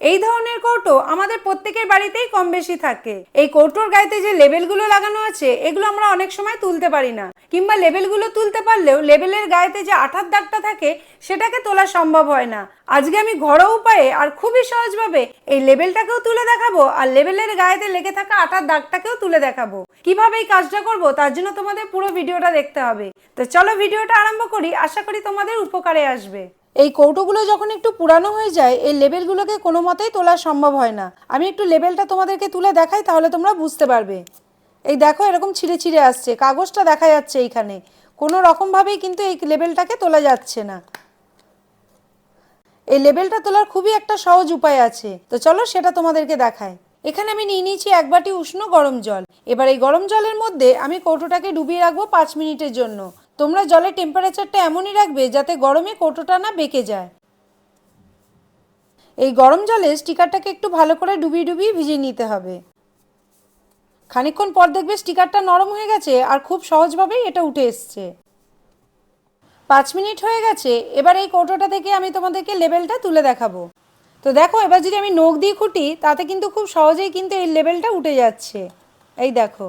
এই ধরনের কৌটো আমাদের প্রত্যেকের বাড়িতেই কম বেশি থাকে। এই কৌটোর গায়েতে যে লেবেলগুলো লাগানো আছে, এগুলো আমরা অনেক সময় তুলতে পারি না। কিংবা লেবেলগুলো তুলতে পারলেও লেবেলের গায়েতে যে আঠার দাগটা থাকে, সেটাকে তোলা সম্ভব হয় না। আজকে আমি ঘরোয়া উপায়ে আর খুবই সহজভাবে এই লেবেলটাকেও তুলে দেখাবো আর লেবেলের গায়েতে লেগে থাকা আঠার দাগটাকেও তুলে দেখাবো। কীভাবে এই কাজটা করব, তার জন্য তোমাদের পুরো ভিডিওটা দেখতে হবে। তো চলো ভিডিওটা আরম্ভ করি, আশা করি তোমাদের উপকারে আসবে। এই কৌটোগুলো যখন একটু পুরানো হয়ে যায়, এই লেবেলগুলোকে কোনো মতেই তোলা সম্ভব হয় না। আমি একটু লেবেলটা তোমাদেরকে তুলে দেখাই, তাহলে তোমরা বুঝতে পারবে। এই দেখো, এরকম ছিঁড়ে ছিঁড়ে আসছে। কাগজটা দেখা যাচ্ছে এইখানে। কোনো রকমভাবেই কিন্তু এই লেবেলটাকে তোলা যাচ্ছে না। এই লেবেলটা তোলার খুবই একটা সহজ উপায় আছে। তো চলো সেটা তোমাদেরকে দেখায় এখানে আমি নিয়ে নিয়েছি এক বাটি উষ্ণ গরম জল। এবার এই গরম জলের মধ্যে আমি কৌটোটাকে ডুবিয়ে রাখব পাঁচ মিনিটের জন্য। তোমরা জলের টেম্পারেচারটা এমনই রাখবে যাতে গরমে কৌটোটা না বেঁকে যায়। এই গরম জলে স্টিকারটাকে একটু ভালো করে ডুবিয়ে ডুবিয়ে ভিজিয়ে নিতে হবে। খানিকক্ষণ পর দেখবে স্টিকারটা নরম হয়ে গেছে আর খুব সহজভাবেই এটা উঠে এসছে। পাঁচ মিনিট হয়ে গেছে, এবার এই কৌটোটা থেকে আমি তোমাদেরকে লেবেলটা তুলে দেখাবো। তো দেখো, এবার যদি আমি নখ দিয়ে খুঁটি, তাতে কিন্তু খুব সহজেই কিন্তু এই লেবেলটা উঠে যাচ্ছে। এই দেখো।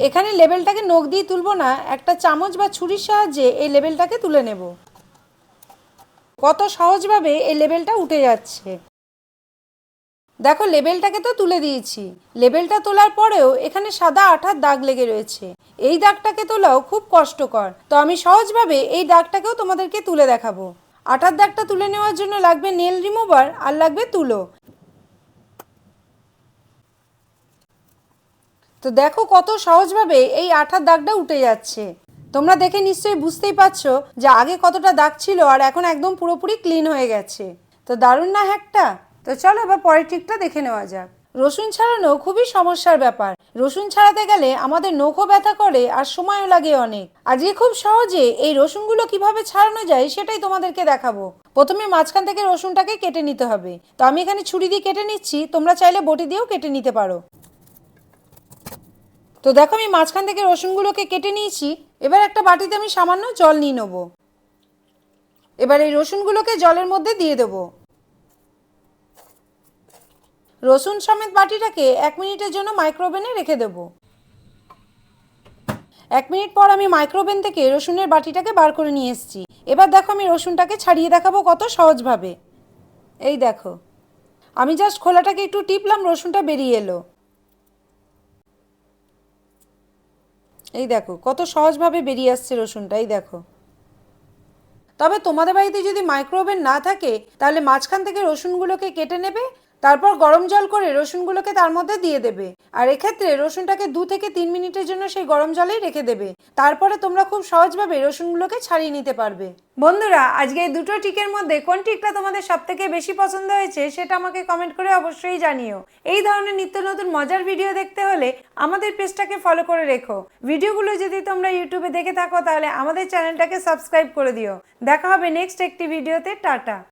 এখানে লেবেলটাকে নখ দিয়ে তুলবো না, একটা চামচ বা ছুরির সাহায্যে এই লেবেলটাকে তুলে নেব। কত সহজভাবে এই লেবেলটা উঠে যাচ্ছে। দেখো, লেবেলটাকে তো তুলে দিয়েছি। লেবেলটা তোলার পরেও এখানে সাদা আঠার দাগ লেগে রয়েছে। এই দাগটাকে তোলাও খুব কষ্টকর। তো আমি সহজভাবে এই দাগটাকেও তোমাদেরকে তুলে দেখাবো। আঠার দাগটা তুলে নেওয়ার জন্য লাগবে নেল রিমুভার আর লাগবে তুলো। তো দেখো কত সহজভাবে এই আঠার দাগটা উঠে যাচ্ছে। তোমরা দেখে নিশ্চয়ই বুঝতেই পারছ যে আগে কতটা দাগ ছিল আর এখন একদম পুরোপুরি ক্লিন হয়ে গেছে। তো দারুণ না হ্যাকটা? তো চলো এবার পরের ট্রিকটা দেখে নেওয়া যাক। রসুন ছাড়ানো খুবই সমস্যার ব্যাপার। রসুন ছাড়াতে গেলে আমাদের নখও ব্যথা করে আর সময়ও লাগে অনেক। আজকে খুব সহজে এই রসুনগুলো কীভাবে ছাড়ানো যায় সেটাই তোমাদেরকে দেখাবো। প্রথমে মাঝখান থেকে রসুনটাকে কেটে নিতে হবে। তো আমি এখানে ছুরি দিয়ে কেটে নিচ্ছি, তোমরা চাইলে বটি দিয়েও কেটে নিতে পারো। তো দেখো আমি মাঝখান থেকে রসুনগুলোকে কেটে নিয়েছি। এবার একটা বাটিতে আমি সামান্য জল নিয়ে নেব। এবার এই রসুনগুলোকে জলের মধ্যে দিয়ে দেবো। রসুন সমেত বাটিটাকে এক মিনিটের জন্য মাইক্রোওভেনে রেখে দেবো। এক মিনিট পর আমি মাইক্রোওভেন থেকে রসুনের বাটিটাকে বার করে নিয়ে এসেছি। এবার দেখো আমি রসুনটাকে ছাড়িয়ে দেখাবো কত সহজভাবে। এই দেখো। আমি জাস্ট খোলাটাকে একটু টিপলাম, রসুনটা বেরিয়ে এলো। এই দেখো, কত সহজভাবে বেরিয়ে আসছে রসুনটা, এই দেখো। তবে তোমাদের বাড়িতে যদি মাইক্রোওভেন না থাকে, তাহলে মাঝখান থেকে রসুনগুলোকে কেটে নেবে তারপর গরম জল করে রসুনগুলোকে তার মধ্যে দিয়ে দেবে। আর এক্ষেত্রে রসুনটাকে দু থেকে তিন মিনিটের জন্য সেই গরম জলেই রেখে দেবে। তারপরে তোমরা খুব সহজভাবে রসুনগুলোকে ছাড়িয়ে নিতে পারবে। বন্ধুরা, আজকে এই দুটো টিকের মধ্যে কোন টিকটা তোমাদের সব থেকে বেশি পছন্দ হয়েছে সেটা আমাকে কমেন্ট করে অবশ্যই জানিও। এই ধরনের নিত্য নতুন মজার ভিডিও দেখতে হলে আমাদের পেজটাকে ফলো করে রেখো। ভিডিওগুলো যদি তোমরা ইউটিউবে দেখে থাকো তাহলে আমাদের চ্যানেলটাকে সাবস্ক্রাইব করে দিও। দেখা হবে নেক্সট একটি ভিডিওতে টাটা।